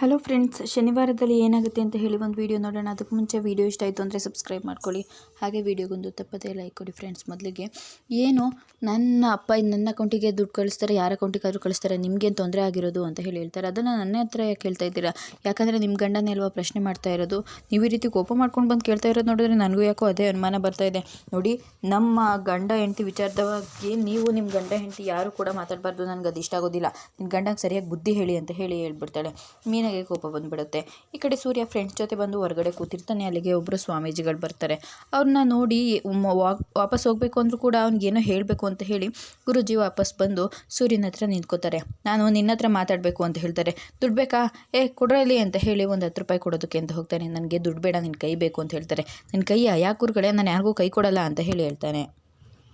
Hello friends ಶನಿವಾರದಲ್ಲಿ ಏನಾಗುತ್ತೆ ಅಂತ ಹೇಳಿ ಒಂದು ವೀಡಿಯೋ ನೋಡೋಣ. ಅದಕ್ಕೆ ಮುಂಚೆ ವೀಡಿಯೋ ಇಷ್ಟ ಆಯಿತು ಅಂದರೆ ಸಬ್ಸ್ಕ್ರೈಬ್ ಮಾಡ್ಕೊಳ್ಳಿ. ಹಾಗೆ ವೀಡಿಯೋಗೊಂದು ತಪ್ಪದೇ ಲೈಕ್ ಕೊಡಿ ಫ್ರೆಂಡ್ಸ್ ಮೊದಲಿಗೆ. ಏನು, ನನ್ನ ಅಪ್ಪ ನನ್ನ ಅಕೌಂಟಿಗೆ ದುಡ್ಡು ಕಳಿಸ್ತಾರೆ, ಯಾರ ಅಕೌಂಟಿಗಾದರೂ ಕಳಿಸ್ತಾರೆ, ನಿಮಗೇನು ತೊಂದರೆ ಆಗಿರೋದು ಅಂತ ಹೇಳಿ ಹೇಳ್ತಾರೆ. ಅದನ್ನು ನನ್ನ ಹತ್ರ ಯಾಕೆ ಹೇಳ್ತಾ ಇದ್ದೀರಾ? ಯಾಕಂದರೆ ನಿಮ್ಮ ಗಂಡನೇ ಅಲ್ವಾ ಪ್ರಶ್ನೆ ಮಾಡ್ತಾ ಇರೋದು? ನೀವು ಈ ರೀತಿ ಕೋಪ ಮಾಡ್ಕೊಂಡು ಬಂದು ಕೇಳ್ತಾ ಇರೋದು ನೋಡಿದ್ರೆ ನನಗೂ ಯಾಕೋ ಅದೇ ಅನುಮಾನ ಬರ್ತಾ ಇದೆ. ನೋಡಿ, ನಮ್ಮ ಗಂಡ ಹೆಂಡತಿ ವಿಚಾರದವಾಗಿ ನೀವು ನಿಮ್ಮ ಗಂಡ ಹೆಂಡತಿ ಯಾರು ಕೂಡ ಮಾತಾಡಬಾರ್ದು. ನನಗೆ ಅದು ಇಷ್ಟ ಆಗೋದಿಲ್ಲ. ನಿನ್ನ ಗಂಡಂಗೆ ಸರಿಯಾಗಿ ಬುದ್ಧಿ ಹೇಳಿ ಅಂತ ಹೇಳಿ ಹೇಳ್ಬಿಡ್ತಾಳೆ. ಮೀನಾಗೆ ಕೋಪ ಬಂದುಬಿಡುತ್ತೆ. ಈ ಕಡೆ ಸೂರ್ಯ ಫ್ರೆಂಡ್ಸ್ ಜೊತೆ ಬಂದು ಹೊರಗಡೆ ಕೂತಿರ್ತಾನೆ. ಅಲ್ಲಿಗೆ ಒಬ್ಬರು ಸ್ವಾಮೀಜಿಗಳು ಬರ್ತಾರೆ. ಅವ್ರನ್ನ ನೋಡಿ ವಾಪಸ್ ಹೋಗಬೇಕು ಅಂದರೂ ಕೂಡ ಅವ್ನಿಗೇನೋ ಹೇಳಬೇಕು ಅಂತ ಹೇಳಿ ಗುರುಜಿ ವಾಪಸ್ ಬಂದು ಸೂರ್ಯನ ಹತ್ರ ನಿಂತ್ಕೋತಾರೆ. ನಾನು ನಿನ್ನ ಹತ್ರ ಮಾತಾಡಬೇಕು ಅಂತ ಹೇಳ್ತಾರೆ. ದುಡ್ಡು ಬೇಕಾ? ಏ ಕೊಡ್ರಲ್ಲಿ ಅಂತ ಹೇಳಿ ಒಂದು ಹತ್ತು ರೂಪಾಯಿ ಕೊಡೋದಕ್ಕೆ ಅಂತ ಹೋಗ್ತಾನೆ. ನನಗೆ ದುಡ್ಡು ಬೇಡ ನಿನ್ನ ಕೈ ಬೇಕು ಅಂತ ಹೇಳ್ತಾರೆ. ನಿನ್ನ ಕೈಯ ಯಾಕೆ ಗುರುಗಳೇ ನಾನು ಯಾರಿಗೂ ಕೈ ಕೊಡಲ್ಲ ಅಂತ ಹೇಳಿ ಹೇಳ್ತಾನೆ.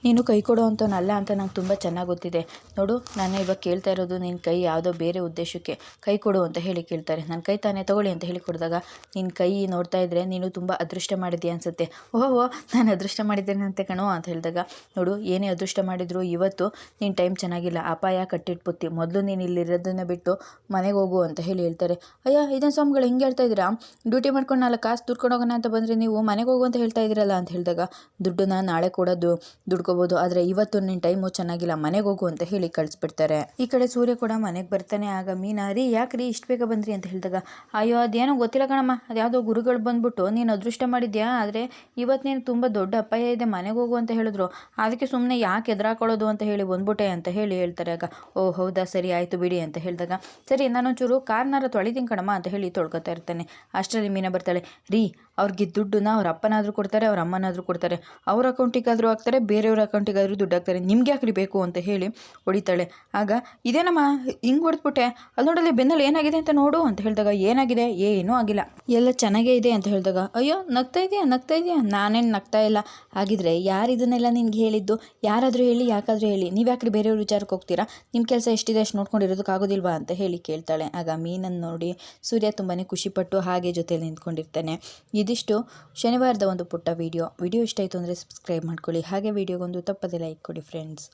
ನೀನು ಕೈ ಕೊಡೋ ಅಂಥವನಲ್ಲ ಅಂತ ನಂಗೆ ತುಂಬ ಚೆನ್ನಾಗಿ ಗೊತ್ತಿದೆ. ನೋಡು, ನಾನು ಇವಾಗ ಕೇಳ್ತಾ ಇರೋದು ನಿನ್ನ ಕೈ ಯಾವುದೋ ಬೇರೆ ಉದ್ದೇಶಕ್ಕೆ ಕೈ ಕೊಡು ಅಂತ ಹೇಳಿ ಕೇಳ್ತಾರೆ. ನನ್ನ ಕೈ ತಾನೇ ತಗೊಳ್ಳಿ ಅಂತ ಹೇಳಿ ಕೊಡಿದಾಗ ನಿನ್ನ ಕೈ ನೋಡ್ತಾ ಇದ್ದರೆ ನೀನು ತುಂಬ ಅದೃಷ್ಟ ಮಾಡಿದ್ಯಾ ಅನಿಸುತ್ತೆ. ಓಹೋ ನಾನು ಅದೃಷ್ಟ ಮಾಡಿದ್ದೇನೆ ಅಂತ ಕಣೋ ಅಂತ ಹೇಳಿದಾಗ, ನೋಡು, ಏನೇ ಅದೃಷ್ಟ ಮಾಡಿದ್ರು ಇವತ್ತು ನಿನ್ನ ಟೈಮ್ ಚೆನ್ನಾಗಿಲ್ಲ. ಅಪಾಯ, ಕಟ್ಟಿಟ್ಬುತ್ತಿ. ಮೊದಲು ನೀನು ಇಲ್ಲಿರೋದನ್ನ ಬಿಟ್ಟು ಮನೆಗೆ ಹೋಗು ಅಂತ ಹೇಳಿ ಹೇಳ್ತಾರೆ. ಅಯ್ಯ ಇದನ್ನು ಸ್ವಾಮಿಗಳು ಹಿಂಗೆ ಹೇಳ್ತಾ ಇದ್ದೀರಾ? ಡ್ಯೂಟಿ ಮಾಡ್ಕೊಂಡು ನಾಲ್ಕು ಕಾಸು ದುಡ್ಕೊಂಡು ಹೋಗೋಣ ಅಂತ ಬಂದರೆ ನೀವು ಮನೆಗೆ ಹೋಗು ಅಂತ ಹೇಳ್ತಾ ಇದ್ದೀರಲ್ಲ ಅಂತ ಹೇಳಿದಾಗ, ದುಡ್ಡನ್ನ ನಾಳೆ ಕೂಡ ದು ದುಡ್ಕೋಬೋದು ಆದರೆ ಇವತ್ತು ನಿನ್ನ ಟೈಮು ಚೆನ್ನಾಗಿಲ್ಲ. ಮನೆಗೆ ಹೋಗು ಅಂತ ಹೇಳಿ ಕಳಿಸ್ಬಿಡ್ತಾರೆ. ಈ ಕಡೆ ಸೂರ್ಯ ಕೂಡ ಮನೆಗೆ ಬರ್ತಾನೆ. ಆಗ ಮೀನಾ, ರೀ, ಯಾಕೆ ರೀ ಇಷ್ಟು ಬೇಗ ಬಂದ್ರಿ ಅಂತ ಹೇಳಿದಾಗ, ಅಯ್ಯೋ, ಅದೇನೋ ಗೊತ್ತಿಲ್ಲ ಕಣಮ್ಮ. ಅದ್ಯಾವುದೋ ಗುರುಗಳು ಬಂದ್ಬಿಟ್ಟು ನೀನು ಅದೃಷ್ಟ ಮಾಡಿದ್ಯಾ? ಆದರೆ ಇವತ್ತು ನೀನು ತುಂಬ ದೊಡ್ಡ ಅಪಾಯ ಇದೆ. ಮನೆಗೆ ಹೋಗು ಅಂತ ಹೇಳಿದ್ರು. ಅದಕ್ಕೆ ಸುಮ್ಮನೆ ಯಾಕೆ ಎದುರಾಕೊಳ್ಳೋದು ಅಂತ ಹೇಳಿ ಬಂದ್ಬಿಟ್ಟೆ ಅಂತ ಹೇಳಿ ಹೇಳ್ತಾರೆ. ಆಗ, ಓ, ಹೌದಾ? ಸರಿ, ಆಯಿತು ಬಿಡಿ ಅಂತ ಹೇಳಿದಾಗ, ಸರಿ, ನಾನೊಂಚೂರು ಕಾರ್ನಾರ ತೊಳಿತೀನಿ ಕಣಮ್ಮ ಅಂತ ಹೇಳಿ ತೊಳ್ಕೊತಾ ಇರ್ತಾನೆ. ಅಷ್ಟರಲ್ಲಿ ಮೀನಾ ಬರ್ತಾಳೆ, ರೀ, ಅವ್ರಿಗೆ ದುಡ್ಡನ್ನ ಅವ್ರ ಅಪ್ಪನಾದರೂ ಕೊಡ್ತಾರೆ, ಅವ್ರ ಅಮ್ಮನಾದರೂ ಕೊಡ್ತಾರೆ. ಅವ್ರ ಅಕೌಂಟಿಗಾದರೂ ಹಾಕ್ತಾರೆ, ಬೇರೆಯವ್ರ ಅಕೌಂಟಿಗಾದರೂ ದುಡ್ಡು ಹಾಕ್ತಾರೆ, ನಿಮ್ಗೆ ಯಾಕ್ರಿ ಬೇಕು ಅಂತ ಹೇಳಿ ಹೊಡಿತಾಳೆ. ಆಗ, ಇದೇನಮ್ಮ, ಹಿಂಗೆ ಹೊಡೆದ್ಬಿಟ್ಟೆ? ಅಲ್ಲಿ ನೋಡಲಿ ಬೆನ್ನಲ್ಲಿ ಏನಾಗಿದೆ ಅಂತ ನೋಡು ಅಂತ ಹೇಳಿದಾಗ, ಏನಾಗಿದೆ? ಏನೂ ಆಗಿಲ್ಲ. ಎಲ್ಲ ಚೆನ್ನಾಗೇ ಇದೆ ಅಂತ ಹೇಳಿದಾಗ, ಅಯ್ಯೋ, ನಗ್ತಾ ಇದೆಯಾ ನಗ್ತಾ ಇದೆಯಾ? ನಾನೇನು ನಗ್ತಾ ಇಲ್ಲ. ಆಗಿದ್ರೆ ಯಾರು ಇದನ್ನೆಲ್ಲ ನಿನ್ಗೆ ಹೇಳಿದ್ದು? ಯಾರಾದರೂ ಹೇಳಿ, ಯಾಕಾದರೂ ಹೇಳಿ. ನೀವು ಯಾಕ್ರಿ ಬೇರೆಯವ್ರ ವಿಚಾರಕ್ಕೆ ಹೋಗ್ತೀರಾ? ನಿಮ್ಮ ಕೆಲಸ ಎಷ್ಟಿದೆ, ಅಷ್ಟು ನೋಡ್ಕೊಂಡಿರೋದಕ್ಕಾಗೋದಿಲ್ವಾ ಅಂತ ಹೇಳಿ ಕೇಳ್ತಾಳೆ. ಆಗ ಮೀನನ್ನು ನೋಡಿ ಸೂರ್ಯ ತುಂಬಾ ಖುಷಿಪಟ್ಟು ಹಾಗೆ ಜೊತೆಯಲ್ಲಿ ನಿಂತ್ಕೊಂಡಿರ್ತಾನೆ. ಇದಿಷ್ಟು ಶನಿವಾರದ ಒಂದು ಪುಟ್ಟ ವಿಡಿಯೋ. ವಿಡಿಯೋ ಇಷ್ಟ ಆಯಿತು ಅಂದರೆ ಸಬ್ಸ್ಕ್ರೈಬ್ ಮಾಡ್ಕೊಳ್ಳಿ. ಹಾಗೆ ವಿಡಿಯೋಗೊಂದು ತಪ್ಪದೆ ಲೈಕ್ ಕೊಡಿ ಫ್ರೆಂಡ್ಸ್